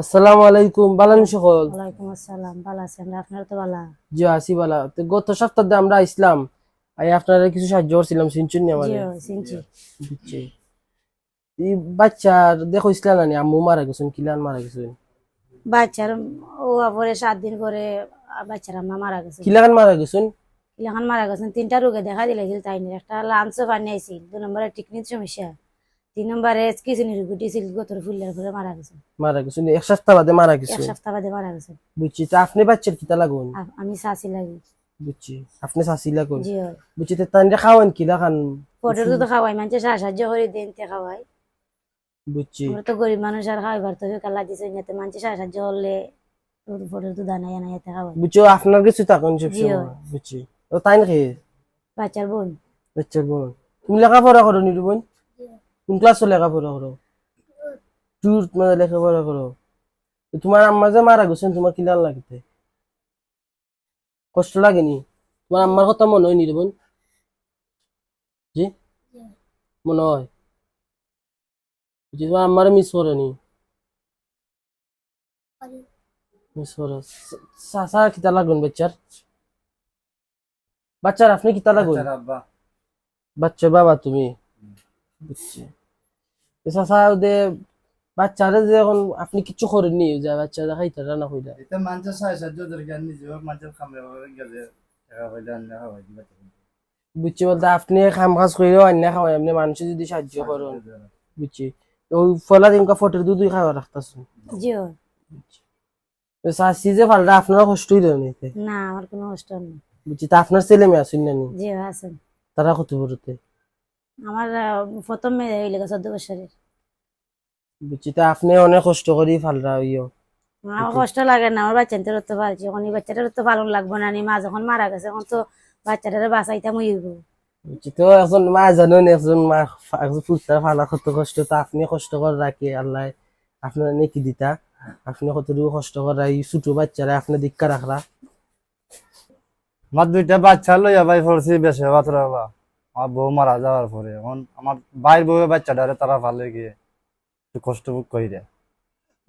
আসসালামু আলাইকুম বালান সকল? ওয়ালাইকুম আসসালাম ভালো আছেন আপনার তো ভালো? জি বালা তো গত সপ্তাহে আমরা ইসলাম আই আপনারা কিছু সাহায্য করছিলাম শুনছেন নি আমাদের। বুঝছি এই বাচ্চার দেখো ইসলাম নানি আম্মু মারা গেছেন কিলান মারা গেছেন বাচ্চার ও পরে সাত দিন পরে বাচ্চার আম্মা মারা গেছে। কিলান মারা গেছেন এখন মারা গেছেন তিনটা রোগে দেখা দিলে তাই নিয়ে একটা লাঞ্চও পানি আইছিল দু নম্বরে টিকনির সমস্যা। তিন নম্বরে কিচুনি রোগ উঠেছিল গতর ফুলের পরে মারা গেছে। মারা গেছেন এক সপ্তাহ বাদে মারা এক সপ্তাহ বাদে মারা গেছে। বুঝছি তো আপনি বাচ্চার কিতা লাগুন? আমি লাগি। বুঝছি আপনি শাসি লাগুন। জি বুঝছি তো তাই খাওয়ান কিলা খান ফটোর তো খাওয়াই মানুষের সাহায্য করে দিন তে খাওয়াই। বুঝছি। আমরা তো গরিব মানুষ আর খাওয়াইবার তো কালা দিছে যাতে মানুষের সাহায্য তো দানা খাওয়াই। বুঝছ আপনার কিছু থাকুন সব জি, সময় বুঝছি। ও তাই নাকি বাচ্চার বোন। বাচ্চার বোন। তুমি লেখাপড়া করো নি বোন? কোন ক্লাসে লেখাপড়া করো টুর মানে লেখাপড়া করো তোমার আম্মা যে মারা গেছেন তোমার কি লাল লাগতে? কষ্ট লাগেনি তোমার আম্মার কথা মনে হয় নি রে বোন জি? মনে হয়। জি তোমার আম্মারে মিস করে নি মিস করে সাসা কিতা লাগুন বাচ্চার বাচ্চার আপনি কিতা লাগুন? বাচ্চার বাবা তুমি? বুঝছি চাচা ওদে বাচ্চারা যে এখন আপনি কিছু করেননি যে বাচ্চারা খাইতে রান্না কইরা। এটা মানুষের সাহায্য সাহায্য দরকার নিজেও মানুষের খামে গেলে টাকা পয়সা আনলে খাওয়াই দিবা বুঝছি বলতে আপনি কাম কাজ করেও খাওয়াই আপনি মানুষ যদি সাহায্য করেন। বুঝছি। ওই ফলা দিনকা ফটোর দুধ খাওয়া জি যে ফালটা আপনারা কষ্টই দেন এতে। না আমার কোনো কষ্ট নেই বুঝছি তা আপনার ছেলে মেয়ে আসুন না নি? জি আছেন। তারা কত বড়তে? আমার প্রথম মেয়ে হইলে চোদ্দ বছরের। বুঝছি আপনি অনেক কষ্ট করি ফালটা ইয়ে। আমার কষ্ট লাগে না আমার বাচ্চাদের তো পালছি এখন এই বাচ্চাটার তো পালন লাগবো না নি মা যখন মারা গেছে এখন তো বাচ্চাটারে বাঁচাইতাম হইব। তো একজন মা জানেন একজন মা একজন পুত্র ফালা কত কষ্ট তো আপনি কষ্ট করে রাখি আল্লাহ? আপনার নেকি দিতা? আপনি কতটুকু কষ্ট করে? এই ছোট বাচ্চারা আপনি দীক্ষা রাখরা আমার দুইটা বাচ্চা লইয়া ভাই পড়ছি বেশি বাতরা বা আমার বউ মারা যাওয়ার পরে এখন আমার ভাইয়ের বউ বাচ্চাটারে তারা ভালো গিয়ে একটু কষ্ট ভোগ করি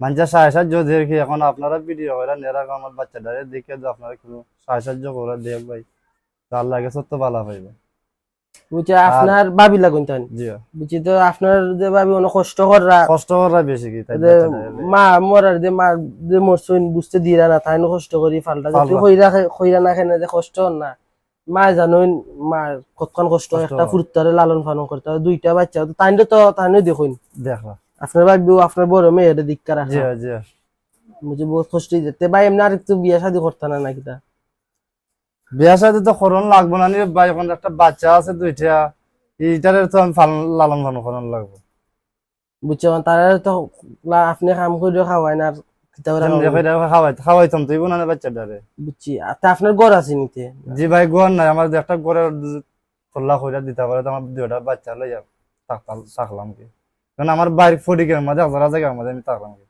মানুষের সাহায্য সাহায্য কি এখন আপনারা ভিডিও করে এরকম আমার বাচ্চাটারে দেখে যে আপনারা একটু সাহায্য সাহায্য করে দেখ ভাই। তো আল্লাহ কাছে তো ভালো পাইবে বুঝছি আপনার বাবি লাগুন তাই জি। বুঝছি তো আপনার যে অনেক কষ্ট কররা বেশি কি। মা মরার যে মা যে মরছইন বুঝতে দিরা না তাই কষ্ট করি ফালটা। কইরা কইরা না খেনে যে কষ্ট না। মা জানুন মা কতক্ষণ কষ্ট একটা। ফুরতারে লালন পালন করতে দুইটা বাচ্চা তো তাই তো তাই দেখুন দেখো আপনার বাবিও আপনার বড় মেয়ের জি মুঝে বহুত কষ্ট যেতে ভাই এমনি আর একটু বিয়ে শাদী করতে না নাকি তা? বিয়া সাথে তো করণ লাগবো না ভাই এখন একটা বাচ্চা আছে দুইটা। এইটারে তো আমি লালন পালন করণ লাগবো। বুঝছ তারা তো আপনি কাম করে খাওয়াই না খাওয়াইতাম তুই বাচ্চাটারে বুঝছি। আপনার ঘর আছে নিতে? জি ভাই গোয়ার নাই। আমার একটা ঘরের খোলা কইরা দিতে পারে আমার দুইটা বাচ্চা লইয়া থাকতাম থাকলাম কি? কারণ আমার বাড়ি ফটিকের মাঝে হাজার জায়গার মাঝে আমি থাকলাম কি?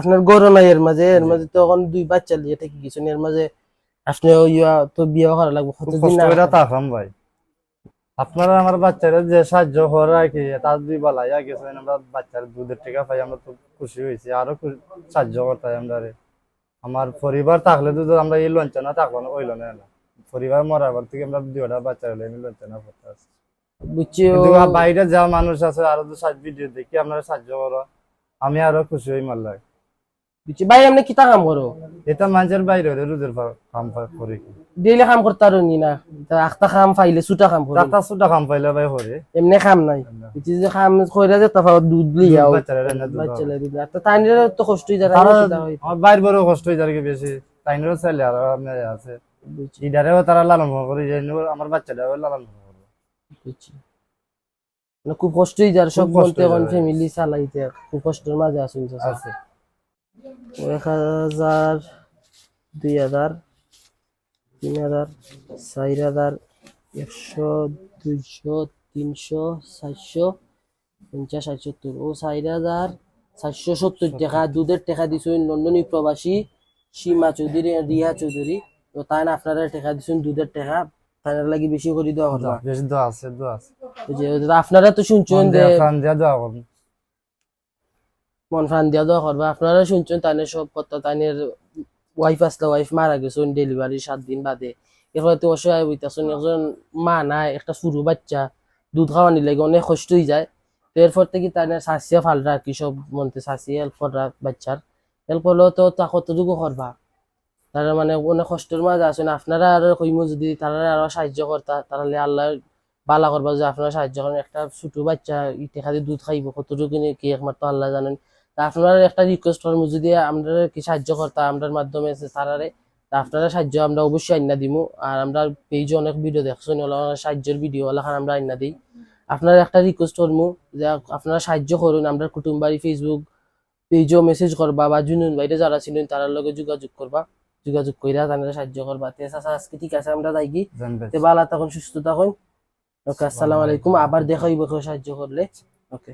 আপনার নাই এর মাঝে? এর মাঝে তো এখন দুই বাচ্চা লিয়ে থেকে কিছু এর মাঝে আপনি ইয়া তো বিয়ে করা লাগবে কতদিন থাকলাম ভাই। আপনারা আমার বাচ্চারা যে সাহায্য করে আর কি তার দুই গেছেন আমরা বাচ্চার দুধের টিকা পাই আমরা তো খুশি হয়েছি আরও সাহায্য করতে আমরা আমার পরিবার থাকলে তো আমরা এই লঞ্চনা থাকল না ওইল না। পরিবার থেকে আমরা দুইটা বাচ্চা হলে আমি লঞ্চনা করতে আছি বুঝছি বাইরে যা মানুষ আছে আরও তো সাহায্য ভিডিও দেখি আপনারা সাহায্য করো। আমি আরও খুশি হই মাল্লাই বুঝছি ভাই আপনি কিতা কাম করো? এটা মানুষের বাইরে রোদের কাম করি ডেইলি কাম করতে পারো না। তা আখতা কাম পাইলে ছুটা কাম করো। টাকা সুটা কাম পাইলে ভাই করে। এমনি কাম নাই। বুঝছি যে কাম কইরা যে তফা দুধ বাচ্চা। লাগে তো তাই তো কষ্টই যারা বাইর বড় কষ্ট হয়ে যায় বেশি। তাইনেরও ছেলে আর মেয়ে আছে। ইডারেও তারা লালন করে নিয়েও আমার বাচ্চাটাও লালন বুঝছি। মানে খুব কষ্টই যার সব বলতে এখন। ফ্যামিলি চালাইতে খুব কষ্টের মাঝে আসুন আছে। এক হাজার দুই হাজার তিন হাজার চার হাজার একশো দুইশো তিনশো চারশো পঞ্চাশ ষাট সত্তর ও চার হাজার চারশো সত্তর টাকা। দুধের টাকা দিছুন লন্ডনী প্রবাসী সীমা চৌধুরী রিয়া চৌধুরী। তো তাই না আপনারা টাকা দিছুন দুধের টাকা? তাই লাগি বেশি করে দেওয়া কথা বেশি দোয়া আছে দোয়া আছে। আপনারা তো শুনছেন যে মন প্রাণ দিয়া দোয়া করবা। আপনারা শুনছেন তাইনের সব কথা তাইনের ওয়াইফ আসলে ওয়াইফ মারা গেছেন ডেলিভারি সাত দিন বাদে। এরপরে তো অসহায় হইতাছেন একজন মা নাই, একটা শুরু বাচ্চা, দুধ খাওয়ানি লাগে অনেক কষ্ট হয়ে যায়। তো এরপর থেকে তাইনের শাসিয়া ফালরা কি সব মনতে শাসিয়া হেল্প করা বাচ্চার। হেল্প করলেও তো তা কতটুকু করবা? তারা মানে অনেক কষ্টের মাঝে আছেন, আপনারা আরও কইমো যদি তারা আরও সাহায্য করতা, তাহলে আল্লাহ বালা করবা যে আপনারা সাহায্য করেন। একটা ছোট বাচ্চা, ইতে দুধ খাইব, কতটুকু কি একমাত্র আল্লাহ জানেন। আপনারা একটা রিকোয়েস্ট করব যদি আমরা কি সাহায্য করতা আমরার মাধ্যমে তারারে তা আপনারা সাহায্য আমরা অবশ্যই আইনা দিমু। আর আমরা পেজে অনেক ভিডিও দেখছেন সাহায্যের ভিডিও ওলাখান আমরা আইনা দিই। আপনারা একটা রিকোয়েস্ট করব যে আপনারা সাহায্য করুন আমরা কুটুম্বাড়ি ফেসবুক পেজও মেসেজ করবা বা জুনুন বাইরে যারা ছিলেন তার লগে যোগাযোগ করবা। যোগাযোগ কইরা তাদের সাহায্য করবা। তে আজকে ঠিক আছে আমরা যাই কি? তে ভালো থাকুন সুস্থ থাকুন। ওকে আসসালামু আলাইকুম। আবার দেখা হইব সাহায্য করলে। ওকে